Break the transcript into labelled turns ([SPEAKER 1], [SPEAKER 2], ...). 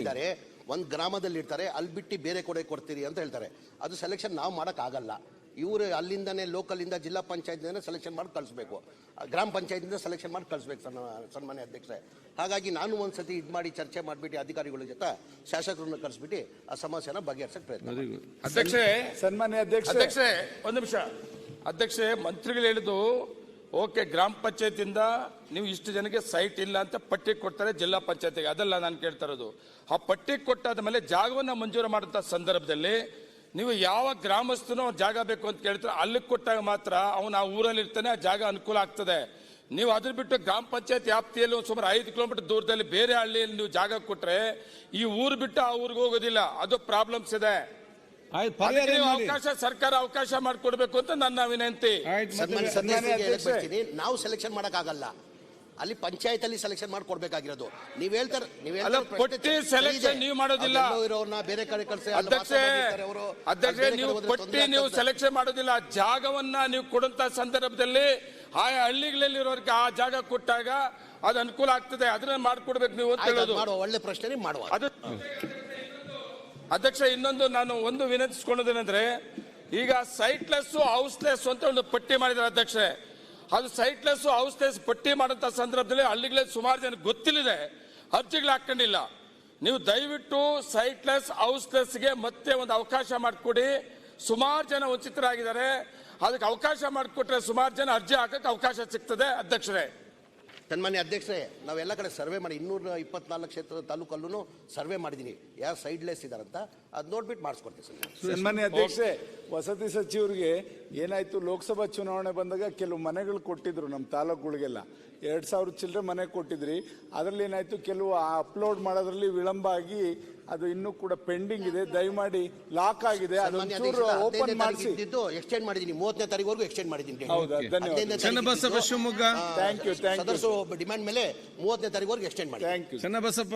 [SPEAKER 1] ಇದ್ದಾರೆ ಒಂದ್ ಗ್ರಾಮದಲ್ಲಿ ಇರ್ತಾರೆ ಅಲ್ಲಿ ಬಿಟ್ಟು ಬೇರೆ ಕಡೆ ಕೊಡ್ತೀರಿ ಅಂತ ಹೇಳ್ತಾರೆ. ಅದು ಸೆಲೆಕ್ಷನ್ ನಾವು ಮಾಡಕ್ ಆಗಲ್ಲ ಇವರು ಅಲ್ಲಿಂದನೇ ಲೋಕಲ್ ಇಂದ ಜಿಲ್ಲಾ ಪಂಚಾಯತ್ ಸೆಲೆಕ್ಷನ್ ಮಾಡಿ ಕಳಿಸ್ಬೇಕು. ಗ್ರಾಮ ಪಂಚಾಯತ್ ಇಂದ ಸೆಲೆಕ್ಷನ್ ಮಾಡಿ ಕಳಿಸ್ಬೇಕು ಸನ್ ಸನ್ಮಾನ್ಯ ಅಧ್ಯಕ್ಷರೇ. ಹಾಗಾಗಿ ನಾನು ಒಂದ್ಸತಿ ಇದು ಮಾಡಿ ಚರ್ಚೆ ಮಾಡಿಬಿಟ್ಟು ಅಧಿಕಾರಿಗಳ ಜೊತೆ ಶಾಸಕರನ್ನ ಕಳಿಸ್ಬಿಟ್ಟು ಆ ಸಮಸ್ಯೆನ ಬಗೆಹರಿಸಕ್ಕೆ ಪ್ರಯತ್ನ
[SPEAKER 2] ಅಧ್ಯಕ್ಷ
[SPEAKER 3] ಸನ್ಮಾನ್ಯ ಅಧ್ಯಕ್ಷ
[SPEAKER 2] ಅಧ್ಯಕ್ಷೆ ಒಂದು ನಿಮಿಷ. ಅಧ್ಯಕ್ಷೆ ಮಂತ್ರಿಗಳು ಹೇಳಿದ್ದು ಓಕೆ, ಗ್ರಾಮ ಪಂಚಾಯತಿಯಿಂದ ನೀವು ಇಷ್ಟು ಜನಕ್ಕೆ ಸೈಟ್ ಇಲ್ಲ ಅಂತ ಪಟ್ಟಿ ಕೊಡ್ತಾರೆ ಜಿಲ್ಲಾ ಪಂಚಾಯತಿಗೆ. ಅದಲ್ಲ ನಾನು ಕೇಳ್ತಾ ಇರೋದು. ಆ ಪಟ್ಟಿ ಕೊಟ್ಟಾದ ಮೇಲೆ ಜಾಗವನ್ನು ಮಂಜೂರು ಮಾಡುವಂಥ ಸಂದರ್ಭದಲ್ಲಿ ನೀವು ಯಾವ ಗ್ರಾಮಸ್ಥನೋ ಜಾಗ ಬೇಕು ಅಂತ ಕೇಳ್ತಾರೆ ಅಲ್ಲಿ ಕೊಟ್ಟಾಗ ಮಾತ್ರ ಅವನು ಆ ಊರಲ್ಲಿ ಇರ್ತಾನೆ, ಆ ಜಾಗ ಅನುಕೂಲ ಆಗ್ತದೆ. ನೀವು ಅದ್ರ ಬಿಟ್ಟು ಗ್ರಾಮ ಪಂಚಾಯತ್ ವ್ಯಾಪ್ತಿಯಲ್ಲಿ ಒಂದು ಸುಮಾರು ಐದು ಕಿಲೋಮೀಟರ್ ದೂರದಲ್ಲಿ ಬೇರೆ ಹಳ್ಳಿಯಲ್ಲಿ ನೀವು ಜಾಗ ಕೊಟ್ಟರೆ ಈ ಊರು ಬಿಟ್ಟು ಆ ಊರಿಗೆ ಹೋಗೋದಿಲ್ಲ. ಅದು ಪ್ರಾಬ್ಲಮ್ಸ್ ಇದೆ. ಅವಕಾಶ ಸರ್ಕಾರ ಅವಕಾಶ ಮಾಡಿಕೊಡ್ಬೇಕು ಅಂತ ನನ್ನ ವಿನಂತಿ.
[SPEAKER 1] ನಾವು ಸೆಲೆಕ್ಷನ್ ಮಾಡಕ್ ಆಗಲ್ಲ ಅಲ್ಲಿ ಪಂಚಾಯತ್ ಅಲ್ಲಿ ಸೆಲೆಕ್ಷನ್ ಮಾಡಿ ಕೊಡ್ಬೇಕಾಗಿರೋದು ನೀವ್ ಹೇಳ್ತಾರೆ ನೀವ್
[SPEAKER 2] ಕೊಟ್ಟಿ ಸೆಲೆಕ್ಷನ್ ನೀವು ಮಾಡೋದಿಲ್ಲ.
[SPEAKER 1] ಇರೋರ್ನ ಬೇರೆ ಕಡೆ ಕಳ್ಸಿ
[SPEAKER 2] ಅಧ್ಯಕ್ಷ ಅಧ್ಯಕ್ಷ ನೀವು
[SPEAKER 1] ಕೊಟ್ಟಿ
[SPEAKER 2] ಪಟ್ಟಿ ನೀವು ಸೆಲೆಕ್ಷನ್ ಮಾಡೋದಿಲ್ಲ. ಆ ಜಾಗವನ್ನ ನೀವು ಕೊಡುವಂತ ಸಂದರ್ಭದಲ್ಲಿ ಆ ಹಳ್ಳಿಗಳಲ್ಲಿರೋರಿಗೆ ಆ ಜಾಗ ಕೊಟ್ಟಾಗ ಅದು ಅನುಕೂಲ ಆಗ್ತದೆ. ಅದನ್ನ ಮಾಡ್ಕೊಡ್ಬೇಕು ನೀವು ಅಂತ ಹೇಳೋದು.
[SPEAKER 1] ಮಾಡುವ ಒಳ್ಳೆ ಪ್ರಶ್ನೆ ಮಾಡುವ.
[SPEAKER 2] ಅದು ಅಧ್ಯಕ್ಷ, ಇನ್ನೊಂದು ನಾನು ಒಂದು ವಿನಂತಿಸ್ಕೊಂಡೇನೆಂದ್ರೆ ಈಗ ಸೈಟ್ಲೆಸ್ ಹೌಸ್ಲೆಸ್ ಅಂತ ಒಂದು ಪಟ್ಟಿ ಮಾಡಿದ್ದಾರೆ ಅಧ್ಯಕ್ಷೆ ಅದು ಸೈಟ್ಲೆಸ್ ಹೌಸ್ಲೆಸ್ ಪಟ್ಟಿ ಮಾಡಂತ ಸಂದರ್ಭದಲ್ಲಿ ಹಳ್ಳಿಗಳಲ್ಲಿ ಸುಮಾರು ಜನ ಗೊತ್ತಿಲ್ಲದೆ ಅರ್ಜಿಗಳು ಹಾಕೊಂಡಿಲ್ಲ ನೀವು ದಯವಿಟ್ಟು ಸೈಟ್ಲೆಸ್ ಹೌಸ್ಲೆಸ್ಗೆ ಮತ್ತೆ ಒಂದು ಅವಕಾಶ ಮಾಡಿಕೊಡಿ. ಸುಮಾರು ಜನ ವಂಚಿತರಾಗಿದ್ದಾರೆ. ಅದಕ್ಕೆ ಅವಕಾಶ ಮಾಡಿಕೊಟ್ರೆ ಸುಮಾರು ಜನ ಅರ್ಜಿ ಹಾಕಕ್ಕೆ ಅವಕಾಶ ಸಿಗ್ತದೆ, ಅಧ್ಯಕ್ಷರೇ.
[SPEAKER 1] ಸನ್ಮಾನ್ಯ ಅಧ್ಯಕ್ಷರೇ ನಾವೆಲ್ಲ ಕಡೆ ಸರ್ವೆ ಮಾಡಿ ಇನ್ನೂರ ಇಪ್ಪತ್ನಾಲ್ಕು ಕ್ಷೇತ್ರದ ತಾಲೂಕಲ್ಲೂ ಸರ್ವೆ ಮಾಡಿದ್ದೀನಿ ಯಾರು ಸೈಡ್ಲೆಸ್ ಇದಾರಂತ ಅದು ನೋಡ್ಬಿಟ್ಟು ಮಾಡಿಸ್ಕೊಡ್ತೀವಿ ಸರ್
[SPEAKER 3] ಸನ್ಮಾನ್ಯ ಅಧ್ಯಕ್ಷೆ ವಸತಿ ಸಚಿವರಿಗೆ ಏನಾಯ್ತು? ಲೋಕಸಭಾ ಚುನಾವಣೆ ಬಂದಾಗ ಕೆಲವು ಮನೆಗಳು ಕೊಟ್ಟಿದ್ರು ನಮ್ಮ ತಾಲೂಕುಗಳಿಗೆಲ್ಲ. ಎರಡು ಸಾವಿರ ಚಿಲ್ಲರೆ ಮನೆ ಕೊಟ್ಟಿದ್ರಿ. ಅದರಲ್ಲಿ ಏನಾಯ್ತು? ಕೆಲವು ಅಪ್ಲೋಡ್ ಮಾಡೋದ್ರಲ್ಲಿ ವಿಳಂಬ ಆಗಿ ಅದು ಇನ್ನೂ ಕೂಡ ಪೆಂಡಿಂಗ್ ಇದೆ. ದಯಮಾಡಿ ಲಾಕ್ ಆಗಿದೆ. ಓಪನ್ ಮಾಡಿಸಿ.
[SPEAKER 1] ಎಕ್ಸ್ಟೆಂಡ್ ಮಾಡಿದೀನಿ ಮೂವತ್ತನೇ ತಾರೀಕು ಎಕ್ಸ್ಟೆಂಡ್ ಮಾಡಿದ್ದೀನಿ ಆ,
[SPEAKER 3] ಯು you,
[SPEAKER 1] ಯು ಡಿಮ್ಯಾಂಡ್ ಮೇಲೆ ಮೂವತ್ತನೇ ತಾರೀಕು ಎಕ್ಸ್ಟೆಂಡ್ ಮಾಡಿ
[SPEAKER 3] ಥ್ಯಾಂಕ್ ಯು
[SPEAKER 4] ಚನ್ನಬಸಪ್ಪ